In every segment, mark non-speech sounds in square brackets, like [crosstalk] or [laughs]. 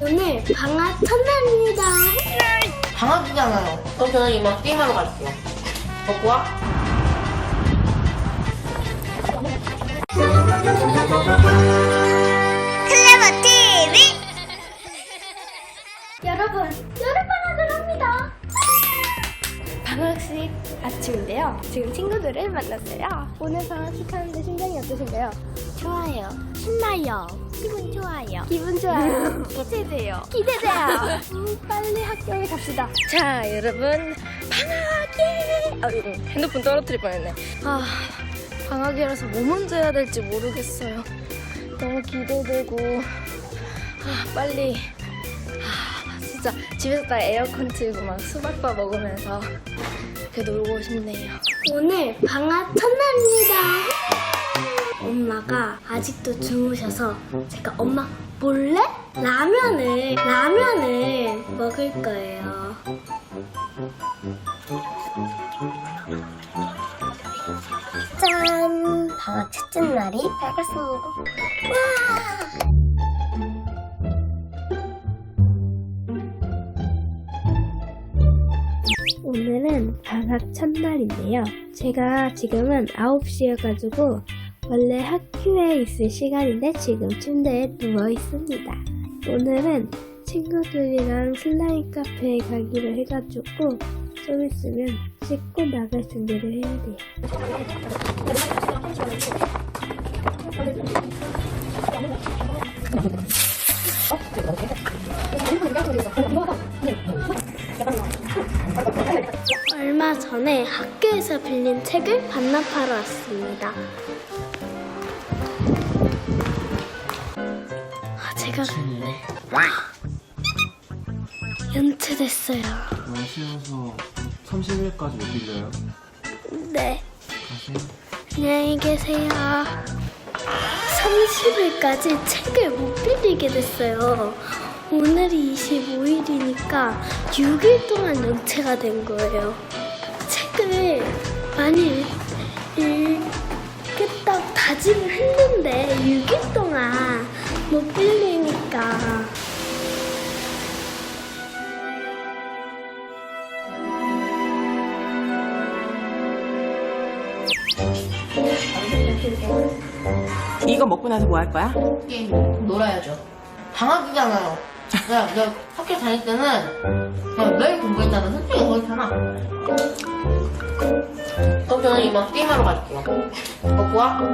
오늘 방학 첫날입니다. 방학이잖아요. 그럼 저는 이만 게임하러 갈게요. 먹고 와. 클레버 TV 여러분 여름방학을 합니다. 방학식 아침인데요. 지금 친구들을 만났어요. 오늘 방학식 하는데 심정이 어떠신가요? 좋아요. 신나요. 기분 좋아요. 기분 좋아요. [laughs] 기대돼요. 기대돼요. [laughs] 음, 빨리 학교에 갑시다. 자, 여러분, 방학에! 아, 이거 핸드폰 떨어뜨릴 뻔했네. 아, 방학이라서 뭐 먼저 해야 될지 모르겠어요. 너무 기대되고, 아, 빨리, 아, 진짜 집에서 딱 에어컨 틀고 막 수박밥 먹으면서 이렇게 놀고 싶네요. 오늘 방학 첫날입니다. 엄마가 아직도 주무셔서 제가 엄마 몰래 라면을 라면을 먹을 거예요. 짠! 방학 첫째 날이 밝았습니다. 와! 오늘은 방학 첫날인데요. 제가 지금은 9시여가지고 원래 학교에 있을 시간인데 지금 침대에 누워 있습니다. 오늘은 친구들이랑 슬라임 카페에 가기로 해가지고 좀 있으면 씻고 나갈 준비를 해야 돼요. 전에 학교에서 빌린 책을 반납하러 왔습니다. 아, 제가 연체됐어요. 마시면서 30일까지 못 빌려요. 네, 가세요. 안녕히 계세요. 30일까지 책을 못 빌리게 됐어요. 오늘이 25일이니까 6일 동안 연체가 된 거예요. 책을 많이 읽- 읽겠다고 다짐을 했는데 6일 동안 못 빌리니까 이거 먹고 나서 뭐 할 거야? 게임 놀아야죠. 방학이잖아요. 내가, 내가 학교 다닐 때는 그냥 매일 공부했잖아. 솔직히 그렇잖아. 이만 게임하러 갈게요. 먹고 와. [laughs]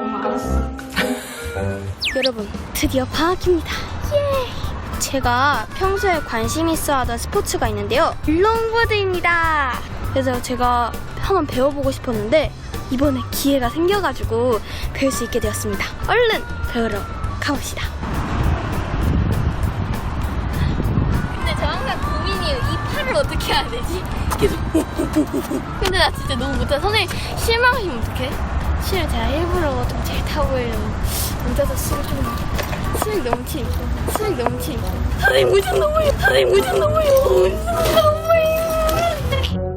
여러분 드디어 방학입니다. 예! 제가 평소에 관심 있어 하던 스포츠가 있는데요. 롱보드입니다. 그래서 제가 한번 배워보고 싶었는데 이번에 기회가 생겨가지고 배울 수 있게 되었습니다. 얼른 배우러 가봅시다. 이 팔을 어떻게 해야 되지? 계속. 근데 나 진짜 너무 못해. 선생님 실망하시면 어떡해? 실은 제가 일부러 좀 잘 타보이려고 앉아서 술을 좀 수익 넘치 수익 넘치 선생님 무슨 너무해요 선생님 무슨 너무해요 무슨 너무해요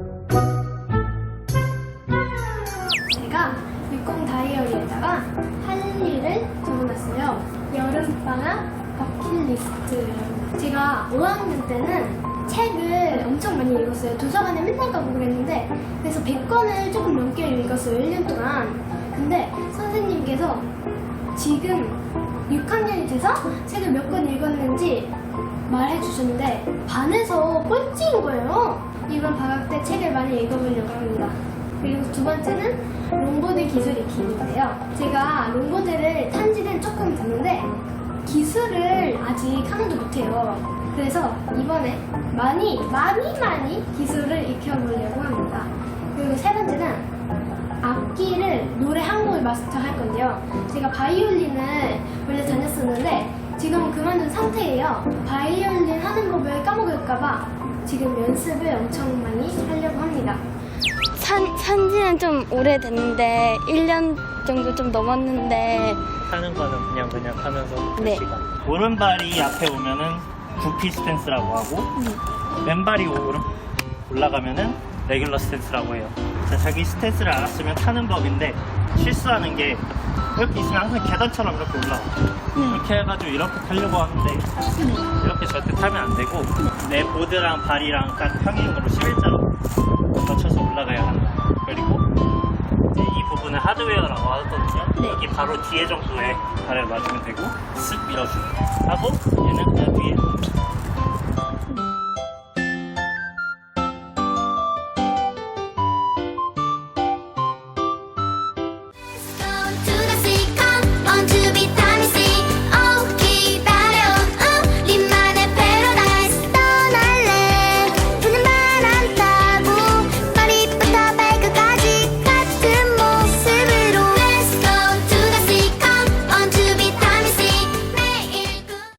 제가 육공 다이어리에다가 할 일을 적어놨어요. 여름방학 버킷리스트. 제가 5학년 때는 책을 엄청 많이 읽었어요. 도서관에 맨날 가고 그랬는데 그래서 100권을 조금 넘게 읽었어요. 1년 동안. 근데 선생님께서 지금 6학년이 돼서 책을 몇 권 읽었는지 말해 주셨는데 반에서 꼴찌인 거예요. 이번 방학 때 책을 많이 읽어보려고 합니다. 그리고 두 번째는 롱보드 기술 익히기인데요. 제가 롱보드를 탄 지는 조금 됐는데 기술을 아직 하나도 못해요. 그래서 이번에 많이 많이 많이 기술을 익혀보려고 합니다. 그리고 세 번째는 악기를 노래 한 곡을 마스터할 건데요. 제가 바이올린을 원래 다녔었는데 지금은 그만둔 상태예요. 바이올린 하는 법을 까먹을까봐 지금 연습을 엄청 많이 하려고 합니다. 산, 산지는 좀 오래됐는데 1년 정도 좀 넘었는데 하는 거는 그냥 그냥 하면서 네. 시간. 오른발이 앞에 오면은 구피 스탠스라고 하고 왼발이 오른 올라가면은 레귤러 스탠스라고 해요. 자, 자기 스탠스를 알았으면 타는 법인데 실수하는 게 이렇게 있으면 항상 계단처럼 이렇게 올라와. 이렇게 해가지고 이렇게 타려고 하는데 이렇게 절대 타면 안 되고 내 보드랑 발이랑 딱 평행으로 11자로 맞춰서 올라가야 한다. 그리고 이제 이 부분은 하드웨어라고 하거든요. 여기 바로 뒤에 정도에 발을 놔주면 되고 쓱 밀어주고 하고 얘는 그냥 뒤에